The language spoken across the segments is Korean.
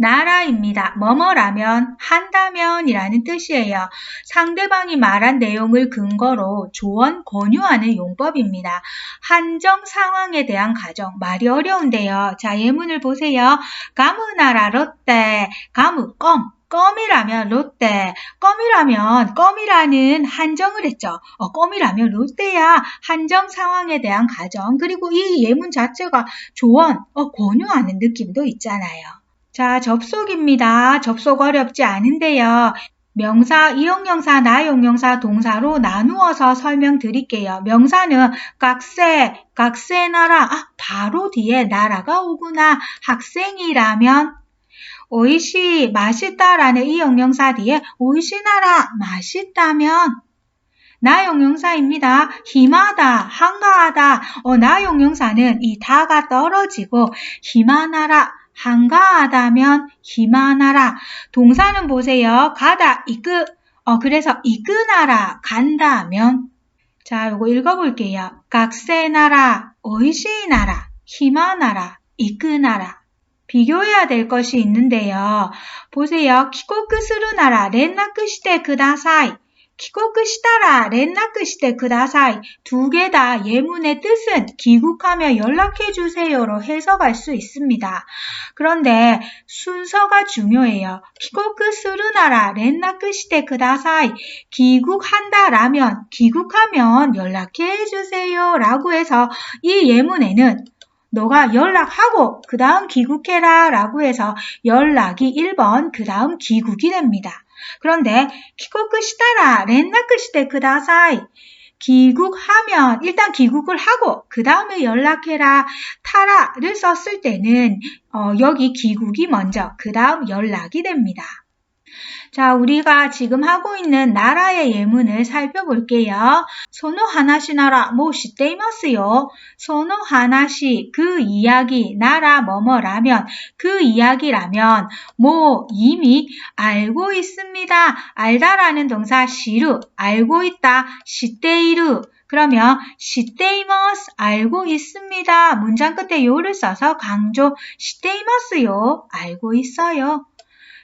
나라입니다. 뭐뭐라면 한다면이라는 뜻이에요. 상대방이 말한 내용을 근거로 조언, 권유하는 용법입니다. 한정 상황에 대한 가정 말이 어려운데요. 자 예문을 보세요. 가무나라 롯데 가무 껌 껌이라면 롯데, 껌이라면 껌이라는 한정을 했죠. 어, 껌이라면 롯데야 한정 상황에 대한 가정 그리고 이 예문 자체가 조언, 어, 권유하는 느낌도 있잖아요. 자 접속입니다. 접속 어렵지 않은데요. 명사, 이용명사, 나용명사, 동사로 나누어서 설명드릴게요. 명사는 각세, 각세 나라, 아, 바로 뒤에 나라가 오구나. 학생이라면 오이시 맛있다라는 이 영명사 뒤에 오이시 나라 맛있다면 나 용용사입니다. 힘하다, 한가하다. 어, 나 용용사는 이 다가 떨어지고 힘하나라, 한가하다면 힘하나라. 동사는 보세요. 가다, 이끄. 어, 그래서 이끄나라, 간다면. 자, 요거 읽어볼게요. 각세나라, 오이시나라, 힘하나라, 이끄나라. 비교해야 될 것이 있는데요. 보세요. 키코크스루나라 렌나크시테 그다사이. 키코크시타라 렌나크시테 그다사이. 두개 다 예문의 뜻은 귀국하며 연락해 주세요로 해석할 수 있습니다. 그런데 순서가 중요해요. 키코크스루나라 렌나크시테 그다사이. 귀국한다라면 귀국하면 연락해 주세요라고 해서 이 예문에는 너가 연락하고 그 다음 귀국해라 라고 해서 연락이 1번 그 다음 귀국이 됩니다. 그런데 키코크 시타라 렌나크 시대 그다사이 귀국하면 일단 귀국을 하고 그 다음에 연락해라 타라를 썼을 때는 어, 여기 귀국이 먼저 그 다음 연락이 됩니다. 자, 우리가 지금 하고 있는 나라의 예문을 살펴볼게요. 소노 하나시 나라 뭐 시테이마스요. 소노 하나시 그 이야기 나라 뭐뭐라면 그 이야기라면 뭐 이미 알고 있습니다. 알다라는 동사 시루 알고 있다 시테이루 그러면 시테이머스 알고 있습니다. 문장 끝에 요를 써서 강조 시테이머스요 알고 있어요.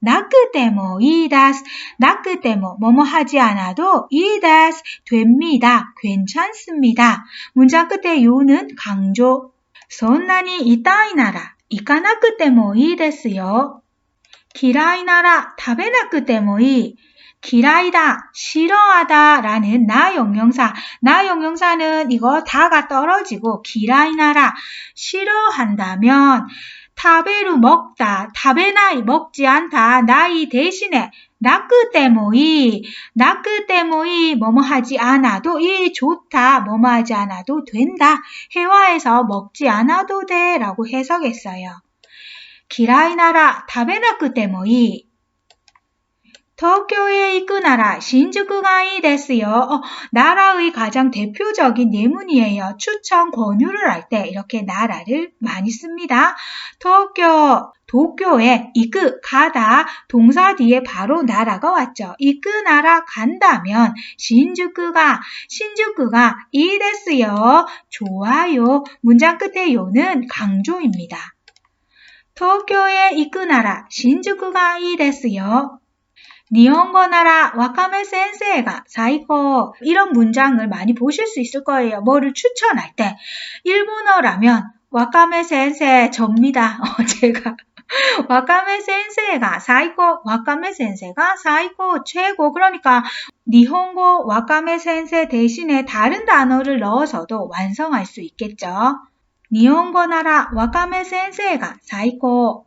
나끄데모 이다스 나끄데모 뭐뭐 하지 않아도 이다스 됩니다. 괜찮습니다. 문장 끝에 요는 강조. 선난이 이따이 나라 이까나끄데모 이데스요. 기라이 나라 다베나끄데모이 기라이다, 싫어하다 라는 나 영영사. 나 영영사는 이거 다가 떨어지고 기라이나라, 싫어한다면 타베루 먹다, 타베나이 먹지 않다, 나이 대신에 나크 때모이, 나크 때모이 뭐뭐 하지 않아도 이 좋다, 뭐뭐 하지 않아도 된다. 해화에서 먹지 않아도 돼 라고 해석했어요. 기라이나라 때모이 도쿄에 이끄나라 신주쿠가 이 데스요. 어, 나라의 가장 대표적인 예문이에요. 추천 권유를 할 때 이렇게 나라를 많이 씁니다. 도쿄 도쿄에 이끄 가다 동사 뒤에 바로 나라가 왔죠. 이끄 나라 간다면 신주쿠가 신주쿠가 이데스요. 좋아요. 문장 끝에 요는 강조입니다. 도쿄에 이끄 나라 신주쿠가 이데스요. 니혼고 나라 와카메 센세가 사이코 이런 문장을 많이 보실 수 있을 거예요. 뭐를 추천할 때 일본어라면 와카메 센세 접니다. 어, 제가 와카메 센세가 사이코 와카메 센세가 사이코 최고 그러니까 니혼고 와카메 센세 대신에 다른 단어를 넣어서도 완성할 수 있겠죠. 니혼고 나라 와카메 센세가 사이코